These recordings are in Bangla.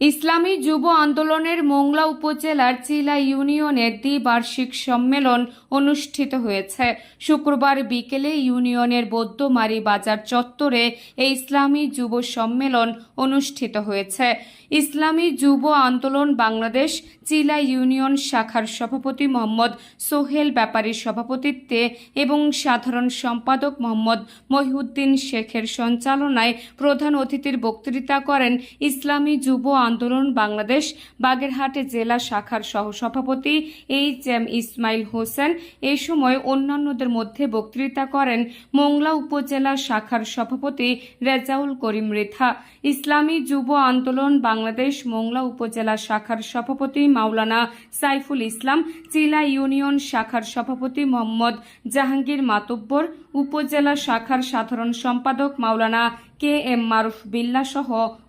ইসলামী যুব আন্দোলনের মোংলা উপজেলার চিলা ইউনিয়নের দ্বিবার্ষিক সম্মেলন অনুষ্ঠিত হয়েছে। শুক্রবার বিকেলে ইউনিয়নের বৌদ্ধমারি বাজার চত্বরে এই ইসলামী যুব সম্মেলন অনুষ্ঠিত হয়েছে। ইসলামী যুব আন্দোলন বাংলাদেশ চিলা ইউনিয়ন শাখার সভাপতি মোহাম্মদ সোহেল ব্যাপারীর সভাপতিত্বে এবং সাধারণ সম্পাদক মোহাম্মদ মহিউদ্দিন শেখের সঞ্চালনায় প্রধান অতিথির বক্তৃতা করেন ইসলামী যুব আন্দোলন বাংলাদেশ বাগেরহাটে জেলা শাখার সহসভাপতি এইচ এম ইসমাইল হোসেন এই সময় অন্যান্যদের মধ্যে বক্তৃতা করেন মোংলা উপজেলা শাখার সভাপতি রেজাউল করিম রেথা। ইসলামী যুব আন্দোলন বাংলাদেশ মোংলা উপজেলা শাখার সভাপতি মাওলানা সাইফুল ইসলাম চিলা ইউনিয়ন শাখার সভাপতি মোহাম্মদ জাহাঙ্গীর মাতব্বর, উপজেলা শাখার সাধারণ সম্পাদক মাওলানা কে এম মারুফ বিল্লা সহ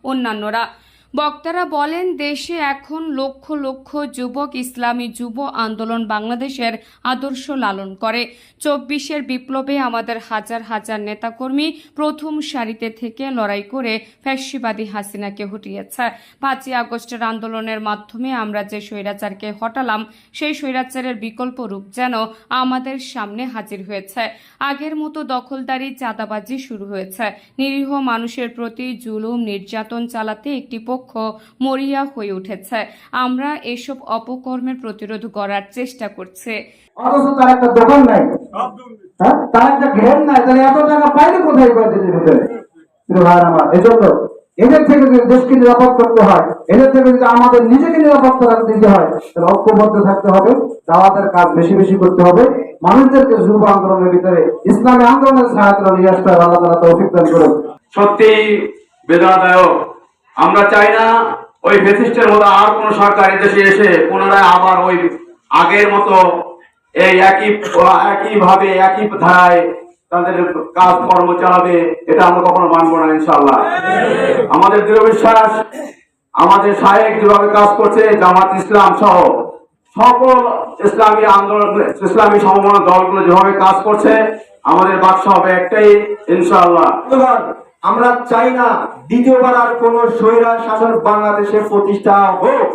অন্যান্যরা। বক্তারা বলেন, দেশে এখন লক্ষ লক্ষ যুবক ইসলামী যুব আন্দোলন বাংলাদেশের আদর্শ লালন করে। চব্বিশের বিপ্লবে আমাদের হাজার হাজার নেতাকর্মী প্রথম সারিতে থেকে লড়াই করে ফ্যাসিবাদী হাসিনাকে হটিয়েছে। পাঁচই আগস্টের আন্দোলনের মাধ্যমে আমরা যে স্বৈরাচারকে হটালাম, সেই স্বৈরাচারের বিকল্প রূপ যেন আমাদের সামনে হাজির হয়েছে। আগের মতো দখলদারি, চাঁদাবাজি শুরু হয়েছে। নিরীহ মানুষের প্রতি জুলুম, নির্যাতন চালাতে একটি পক্ষ মরিয়া হয়ে উঠেছে। আমরা এসব অপকর্মের প্রতিরোধ করার চেষ্টা করছি। অথচ তার একটা দোকান নাই। হ্যাঁ? তার একটা ঘের নাই। তাহলে এত টাকা পাইলে কোথায় কয়েকদিনের ভিতরে? আমার এজন্য এদের থেকে যদি দেশকে নিরাপদ করতে হয় এদের থেকে যদি আমাদের নিজেকে নিরাপত্তা রাখতে দিতে হয় তাহলে ঐক্যবদ্ধ থাকতে হবে দাওয়াতের কাজ বেশি বেশি করতে হবে। মানুষদেরকে যুব আন্দোলনের ভিতরে ইসলামী আন্দোলনের সহায়তা নিয়ে আসতে হবে আল্লাহ তালা তৌফিক দান করুন। সত্যি বেদনাদায়ক। আমরা চাই না ওই ফেসিস্টের মতো আর কোন সরকার দেশে এসে পুনরায় আবার ওই আগের মতো এই একই একই ভাবে একই ধারায় তাদের কাজ কর্ম চালাবে এটা আমরা কখনো মানবো না ইনশাল্লাহ আমাদের দৃঢ় বিশ্বাস আমাদের সাহেব যেভাবে কাজ করছে জামাত ইসলাম সহ সকল ইসলামী আন্দোলন ইসলামী সমমনা দলগুলো যেভাবে কাজ করছে আমাদের বাক্স হবে একটাই ইনশাআল্লাহ। বন্ধুগণ, আমরা চাই না দ্বিতীয়বার আর কোন স্বৈরা শাসন বাংলাদেশে প্রতিষ্ঠা হোক।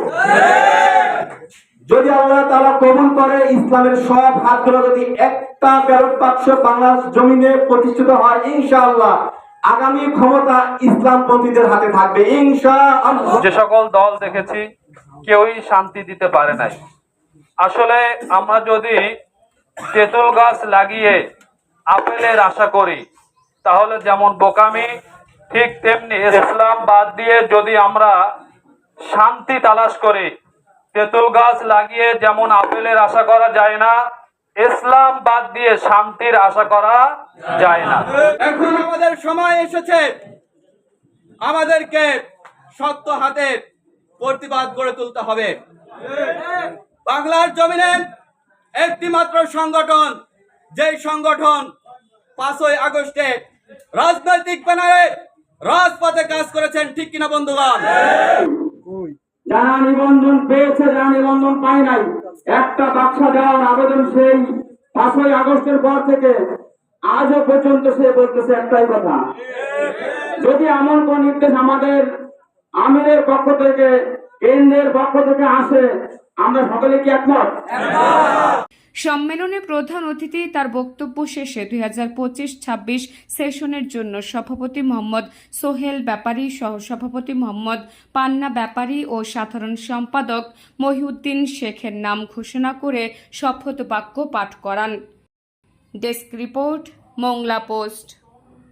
যদি আল্লাহ তারা কবুল করে, ইসলামের সব হাতগুলো যদি একটা ব্যালট বাক্স বাংলার জমিনে প্রতিষ্ঠিত হয়, ইনশাআল্লাহ আগামী ক্ষমতা ইসলাম ইসলামপন্থীদের হাতে থাকবে, ইনশাআল্লাহ। যে সকল দল দেখেছি, কেউই শান্তি দিতে পারে নাই। আসলে আমরা যদি তেঁতুল গাছ লাগিয়ে আপেলের আশা করি তাহলে যেমন বোকামি, ঠিক তেমনি ইসলাম বাদ দিয়ে যদি আমরা শান্তি তালাশ করি, তেঁতুল গাছ লাগিয়ে যেমন আপেলের আশা করা যায় না, ইসলাম বাদ দিয়ে শান্তির আশা করা যায় না। এখন আমাদের সময় এসেছে। আমাদেরকে সত্য হাতে প্রতিবাদ গড়ে তুলতে হবে। বাংলার জমিনে একটি মাত্র সংগঠন, যেই সংগঠন পাঁচই আগস্টে রাজনৈতিক ব্যানারে রাজপথে কাজ করেছেন ঠিক কিনা বন্ধুগণ? যারা নিবন্ধন পেয়েছে যারা নিবন্ধন পায় নাই। একটা বাক্সা দেওয়ার আবেদন সেই পাঁচই আগস্টের পর থেকে আজও পর্যন্ত সে বলতেছে একটাই কথা। যদি এমন কোন নির্দেশ আমাদের আমিরের পক্ষ থেকে কেন্দ্রের পক্ষ থেকে আসে আমরা সকলে কি একমত। সম্মেলনে প্রধান অতিথি তার বক্তব্য শেষে দুই হাজার পঁচিশ ছাব্বিশ সেশনের জন্য সভাপতি মোহাম্মদ সোহেল ব্যাপারী সহ সভাপতি মোহাম্মদ পান্না ব্যাপারী ও সাধারণ সম্পাদক মহিউদ্দিন শেখের নাম ঘোষণা করে শপথ বাক্য পাঠ করান। Desk report, Mongla post.